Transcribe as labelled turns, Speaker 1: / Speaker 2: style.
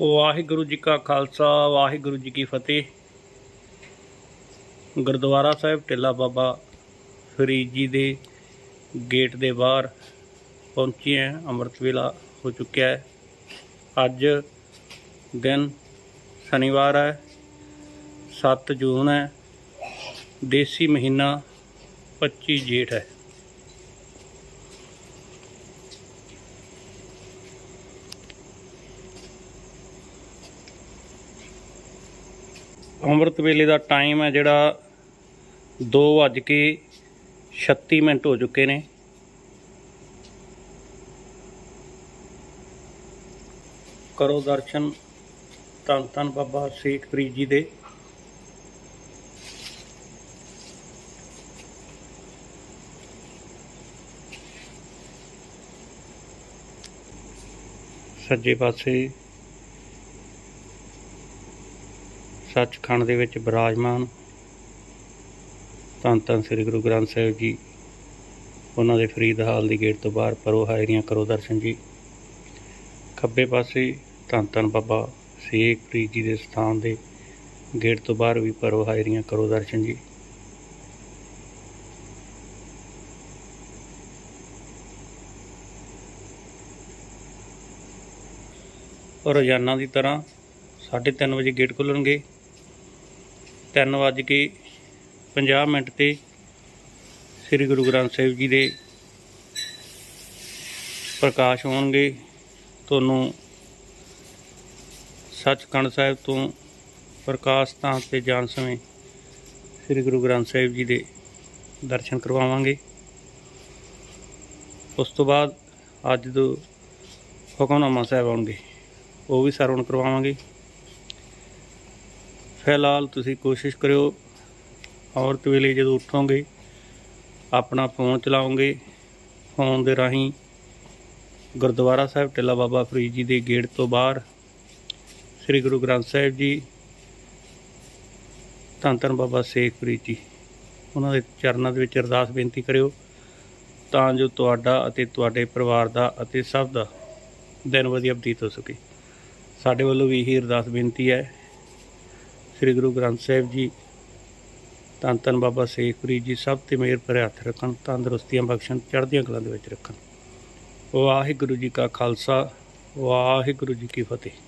Speaker 1: ਵਾਹਿਗੁਰੂ ਜੀ ਕਾ ਖਾਲਸਾ, ਵਾਹਿਗੁਰੂ ਜੀ ਕੀ ਫਤਿਹ। ਗੁਰਦੁਆਰਾ ਸਾਹਿਬ ਟਿੱਲਾ ਬਾਬਾ ਫਰੀਦ ਜੀ ਦੇ ਗੇਟ ਦੇ ਬਾਹਰ ਪਹੁੰਚੇ ਹਾਂ, ਅੰਮ੍ਰਿਤ ਵੇਲਾ ਹੋ ਚੁੱਕਿਆ ਹੈ। ਅੱਜ ਦਿਨ ਸ਼ਨੀਵਾਰ ਹੈ 7 ਜੂਨ ਹੈ, ਦੇਸੀ ਮਹੀਨਾ 25 ਜੇਠ ਹੈ। ਅੰਮ੍ਰਿਤ ਵੇਲੇ ਦਾ ਟਾਈਮ ਹੈ ਜਿਹੜਾ 2:36 ਮਿੰਟ ਹੋ ਚੁੱਕੇ ਨੇ। ਕਰੋ ਦਰਸ਼ਨ ਧੰਨ ਧੰਨ ਬਾਬਾ ਸ਼ੇਖ ਫਰੀਦ ਜੀ ਦੇ। ਸੱਜੇ ਪਾਸੇ ਸੱਚਖੰਡ ਦੇ ਵਿੱਚ ਬਿਰਾਜਮਾਨ ਧੰਨ ਧੰਨ ਸ੍ਰੀ ਗੁਰੂ ਗ੍ਰੰਥ ਸਾਹਿਬ ਜੀ, ਉਹਨਾਂ ਦੇ ਫਰੀਦ ਹਾਲ ਦੀ ਗੇਟ ਤੋਂ ਬਾਹਰ ਪਰੋ ਹਾਜ਼ਰੀਆਂ ਕਰੋ ਦਰਸ਼ਨ ਜੀ। ਖੱਬੇ ਪਾਸੇ ਧੰਨ ਧੰਨ ਬਾਬਾ ਸ਼ੇਖ ਫਰੀਦ ਜੀ ਦੇ ਸਥਾਨ ਦੇ ਗੇਟ ਤੋਂ ਬਾਹਰ ਵੀ ਪਰੋ ਹਾਜ਼ਰੀਆਂ ਕਰੋ ਦਰਸ਼ਨ ਜੀ। ਰੋਜ਼ਾਨਾ ਦੀ ਤਰ੍ਹਾਂ 3:30 ਵਜੇ ਗੇਟ ਖੁੱਲਣਗੇ। 3 ਵਜੇ ਕੇ 50 ਮਿੰਟ ਤੇ ਸ੍ਰੀ ਗੁਰੂ ਗ੍ਰੰਥ ਸਾਹਿਬ ਜੀ ਦੇ ਪ੍ਰਕਾਸ਼ ਹੋਣਗੇ। ਤੁਹਾਨੂੰ ਸੱਚਖੰਡ ਸਾਹਿਬ ਤੋਂ ਪ੍ਰਕਾਸ਼ ਤਾਂ ਤੇ ਜਾਣ ਸਮੇਂ ਸ੍ਰੀ ਗੁਰੂ ਗ੍ਰੰਥ ਸਾਹਿਬ ਜੀ ਦੇ ਦਰਸ਼ਨ ਕਰਵਾਵਾਂਗੇ। ਉਸ ਤੋਂ ਬਾਅਦ ਅੱਜ ਦੋ ਹੁਕਮਨਾਮਾ ਸਾਹਿਬ ਆਉਣਗੇ, ਉਹ ਵੀ ਸਰਵਣ ਕਰਵਾਵਾਂਗੇ। ਫਿਲਹਾਲ ਤੁਸੀਂ ਕੋਸ਼ਿਸ਼ ਕਰਿਓ ਔਰਤ ਵੇਲੇ ਜਦੋਂ ਉੱਠੋਗੇ, ਆਪਣਾ ਫੋਨ ਚਲਾਓਗੇ, ਫੋਨ ਦੇ ਰਾਹੀਂ ਗੁਰਦੁਆਰਾ ਸਾਹਿਬ, ਟਿੱਲਾ ਬਾਬਾ ਫਰੀਦ ਜੀ ਦੇ ਗੇਟ ਤੋਂ ਬਾਹਰ, ਸ੍ਰੀ ਗੁਰੂ ਗ੍ਰੰਥ ਸਾਹਿਬ ਜੀ ਧੰਨ ਧੰਨ ਬਾਬਾ ਸ਼ੇਖ ਫਰੀਦ ਜੀ। ਉਹਨਾਂ ਦੇ ਚਰਨਾਂ ਦੇ ਵਿੱਚ ਅਰਦਾਸ ਬੇਨਤੀ ਕਰਿਓ, ਤਾਂ ਜੋ ਤੁਹਾਡਾ ਅਤੇ ਤੁਹਾਡੇ ਪਰਿਵਾਰ ਦਾ ਅਤੇ ਸਭ ਦਾ ਦਿਨ ਵਧੀਆ ਬਤੀਤ ਹੋ ਸਕੇ। ਸਾਡੇ ਵੱਲੋਂ ਵੀ ਇਹੀ ਅਰਦਾਸ ਬੇਨਤੀ ਹੈ। ਸ੍ਰੀ ਗੁਰੂ ਗ੍ਰੰਥ ਸਾਹਿਬ ਜੀ, ਧੰਨ ਧੰਨ ਬਾਬਾ ਸੇਖਪੁਰੀ ਜੀ, ਸਭ ਤੇ ਮਿਹਰ ਭਰੇ ਹੱਥ ਰੱਖਣ, ਤੰਦਰੁਸਤੀਆਂ ਬਖਸ਼ਣ, ਚੜ੍ਹਦੀਆਂ ਕਲਾਂ ਦੇ ਵਿੱਚ ਰੱਖਣ। ਵਾਹਿਗੁਰੂ ਜੀ ਕਾ ਖਾਲਸਾ, ਵਾਹਿਗੁਰੂ ਜੀ ਕੀ ਫਤਿਹ।